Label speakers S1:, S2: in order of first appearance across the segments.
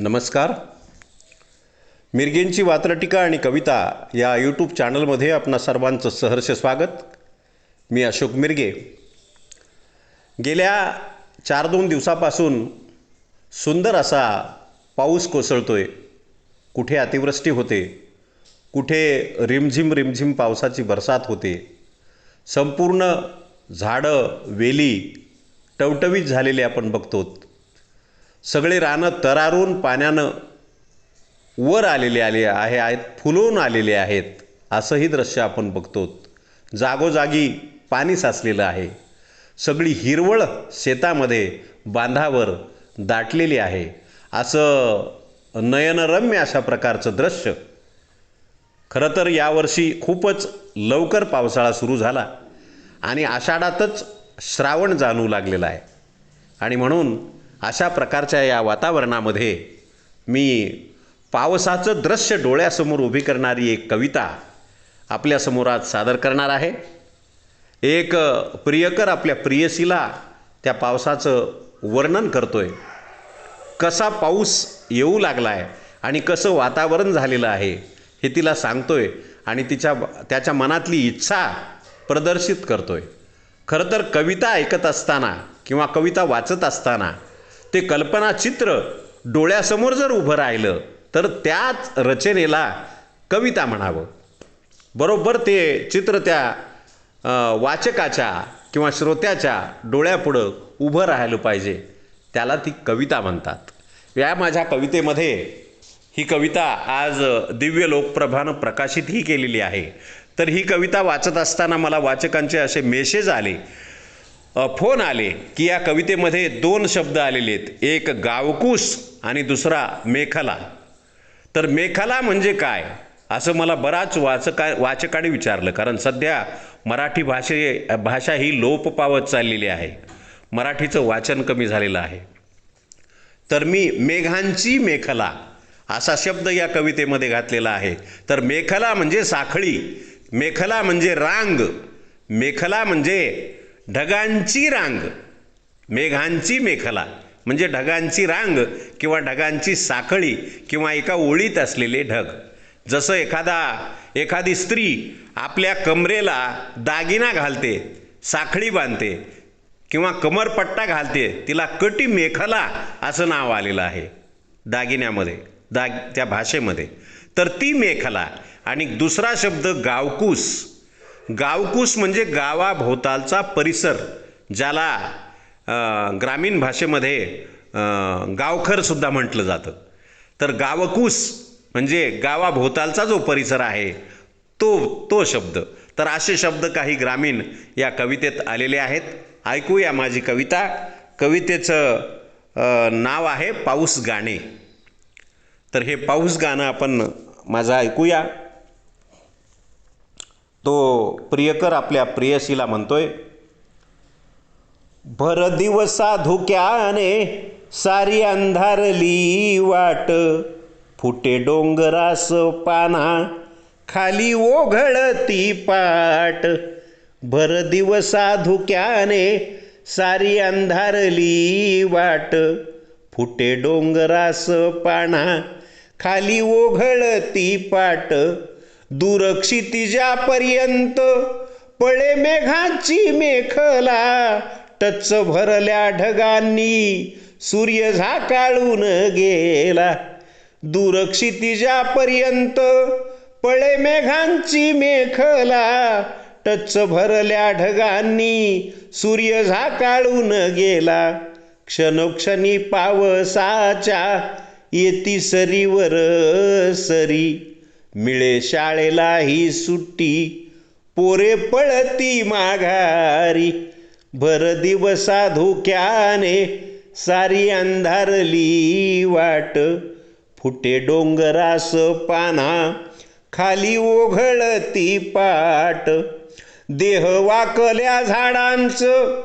S1: नमस्कार. मिरगेंची वात्रटिका आणि कविता या यूट्यूब चॅनलमध्ये आपणा सर्वांचं सहर्ष स्वागत. मी अशोक मिरगे. गेल्या चार दोन दिवसापासून सुंदर असा पाऊस कोसळतो आहे कुठे अतिवृष्टी होते? कुठे रिमझिम रिमझिम पावसाची बरसात होते? संपूर्ण झाडं वेली टवटवीत झालेली आपण बघतो सगळे रानं तरारून पाण्यानं वर आलेले आले आहे आहेत फुलून आलेले आहेत. असंही दृश्य आपण बघतो. जागोजागी पाणी साचलेलं आहे. सगळी हिरवळ शेतामध्ये बांधावर दाटलेली आहे. असं नयनरम्य अशा प्रकारचं दृश्य. खरं तर यावर्षी खूपच लवकर पावसाळा सुरू झाला आणि आषाढातच श्रावण जाणू लागलेला आहे. आणि म्हणून अशा प्रकारच्या या वातावरणामध्ये मी पावसाचं दृश्य डोळ्यासमोर उभी करणारी एक कविता आपल्यासमोर आज सादर करणार आहे. एक प्रियकर आपल्या प्रियसीला त्या पावसाचं वर्णन करतोय. कसा पाऊस येऊ लागला आहे आणि कसं वातावरण झालेलं आहे हे तिला सांगतोय आणि तिच्या त्याच्या मनातली इच्छा प्रदर्शित करतोय. खरं तर कविता ऐकत असताना किंवा कविता वाचत असताना ते कल्पनाचित्र डोळ्यासमोर जर उभं राहिलं तर त्याच रचनेला कविता म्हणावं. बरोबर ते चित्र त्या वाचकाच्या किंवा श्रोत्याच्या डोळ्यापुढं उभं राहिलं पाहिजे. त्याला ती कविता म्हणतात. या माझ्या कवितेमध्ये ही कविता आज दिव्य लोकप्रभानं प्रकाशितही केलेली आहे. तर ही कविता वाचत असताना मला वाचकांचे असे मेसेज आले. फोन आले की या कवितेमध्ये दोन शब्द आलेले आहेत. एक गावकूस आणि दुसरा मेखला. तर मेखला म्हणजे काय? असं मला बराच वाचका वाचकाने विचारलं. कारण सध्या मराठी भाषे भाषा ही लोप पावत चाललेली आहे. मराठीचं वाचन कमी झालेलं आहे. तर मी मेघांची मेखला असा शब्द या कवितेमध्ये घातलेला आहे. तर मेखला म्हणजे साखळी मेखला म्हणजे रांग मेखला म्हणजे ढगांची रांग. मेघांची मेखला. म्हणजे ढगांची रांग किंवा ढगांची साखळी किंवा एका ओळीत असलेले ढग. जसं एखादा एखादी स्त्री आपल्या कमरेला दागिना घालते साखळी बांधते किंवा कमरपट्टा घालते तिला कटी मेखला असं नाव आलेलं आहे दागिन्यामध्ये दाग त्या भाषेमध्ये. तर ती मेखला आणि दुसरा शब्द गावकूस. गावकूस म्हणजे गावाभोवतालचा परिसर ज्याला ग्रामीण भाषेमध्ये गावखरसुद्धा म्हटलं जातं. तर गावकूस म्हणजे गावाभोवतालचा जो परिसर आहे तो तो शब्द. तर असे शब्द काही ग्रामीण या कवितेत आलेले आहेत. ऐकूया माझी कविता. कवितेचं नाव आहे पाऊस गाणे. तर हे पाऊस गाणं आपण माझं ऐकूया. तो प्रियकर आपल्या प्रेयसीला म्हणतोय भर दिवसा धुक्याने सारी अंधारली वाट फुटे डोंगरास पाना खाली ओघळती पाट. भर दिवसा धुक्याने सारी अंधारली वाट फुटे डोंगरास पाना खाली ओघळती पाट. दूरक्षितिजापर्यंत. पळे मेघाची मेखला टच भरल्या ढगांनी सूर्य झाकाळून गेला. दूरक्षितिजापर्यंत पळे मेघांची मेखला टच भरल्या ढगांनी सूर्य झाकाळून गेला. क्षणोक्षणी पावसाच्या येती सरीवर सरी. मिळे शाळेला ही सुट्टी. पोरे पळती माघारी. भर दिवसा धोक्याने सारी अंधारली वाट. फुटे डोंगरास पाना खाली ओघळती पाट. देह वाकल्या झाडांचं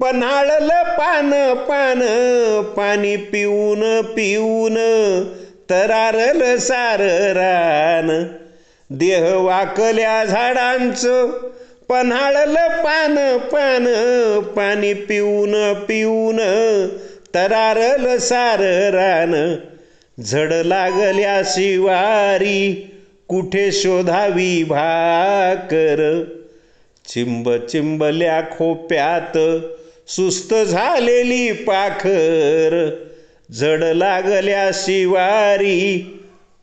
S1: पन्हाळलं पान पान पाणी पिऊन पिऊन. तरारल सार रान. देह वाकल्या झाडांचं पन्हाळलं पान पान पाणी पिऊन पिऊन. तरारल सार रान. झड लागल्या शिवारी कुठे शोधावी भाकर? चिंब चिंबल्या खोप्यात सुस्त झालेली पाखर. जड लागल्या शिवारी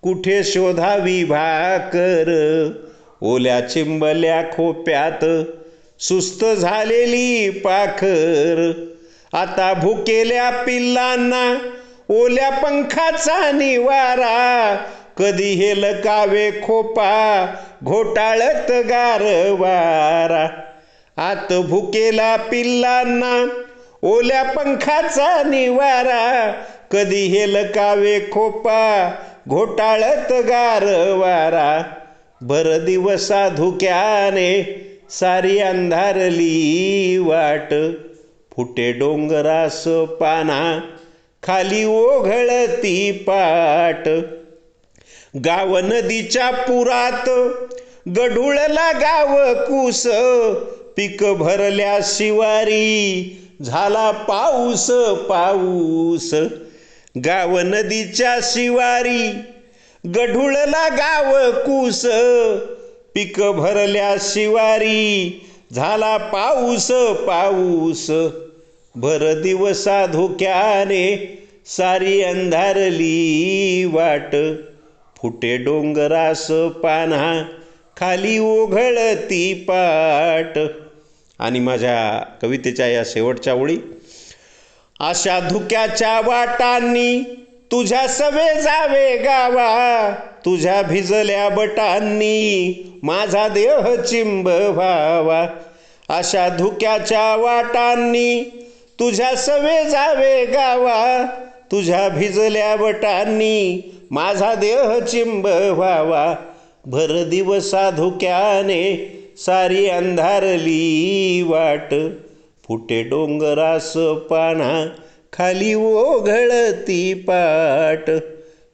S1: कुठे शोधावी भाकर? ओल्या चिंबल्या खोप्यात सुस्त झालेली पाखर. आता भुकेल्या पिल्लांना ओल्या पंखाचा निवारा. कधी हे लकावे खोपा घोटाळत गारवारा. आत भुकेला पिल्लांना ओल्या पंखाचा निवारा. कधी हे लकावे खोपा घोटाळत गारवारा भर दिवसा धुक्याने सारी अंधारली वाट. फुटे डोंगरास पाना खाली ओघळती पाट. गाव नदीच्या पुरात गढुळला गाव कुस पिक भरल्या शिवारी झाला पाऊस पाऊस. गाव नदीच्या शिवारी गढुळला गाव कुस पिक भरल्या शिवारी झाला पाऊस पाऊस. भर दिवसा धोक्याने सारी अंधारली वाट. फुटे डोंगरास पान्हा खाली ओघळती पाट. आणि माझ्या कवितेच्या या शेवटच्या ओळी अशा धुक्याच्या वाटांनी तुझ्या सवे जावे गावा तुझ्या भिजल्या बटांनी माझा देह चिंब व्हावा. अशा धुक्याच्या वाटांनी तुझ्या सवे जावे गावा तुझ्या भिजल्या बटांनी माझा देह चिंब व्हावा. भर दिवसा धुक्याने सारी अंधारली वाट फुटे डोंगरास पाना खाली ओघळती पाट.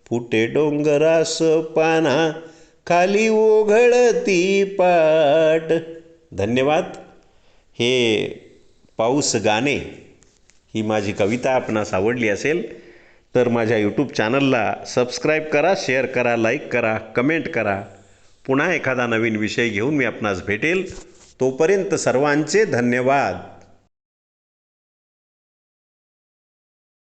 S1: फुटे डोंगरास पाना खाली ओघळती पाट. धन्यवाद. हे पाऊस गाणे ही माझी कविता आपणास आवडली असेल तर माझ्या यूट्यूब चॅनलला सबस्क्राईब करा शेअर करा लाईक करा कमेंट करा. पुन्हा एखादा नवीन विषय घेऊन मी आपणास भेटेल. तोपर्यंत सर्वांचे धन्यवाद.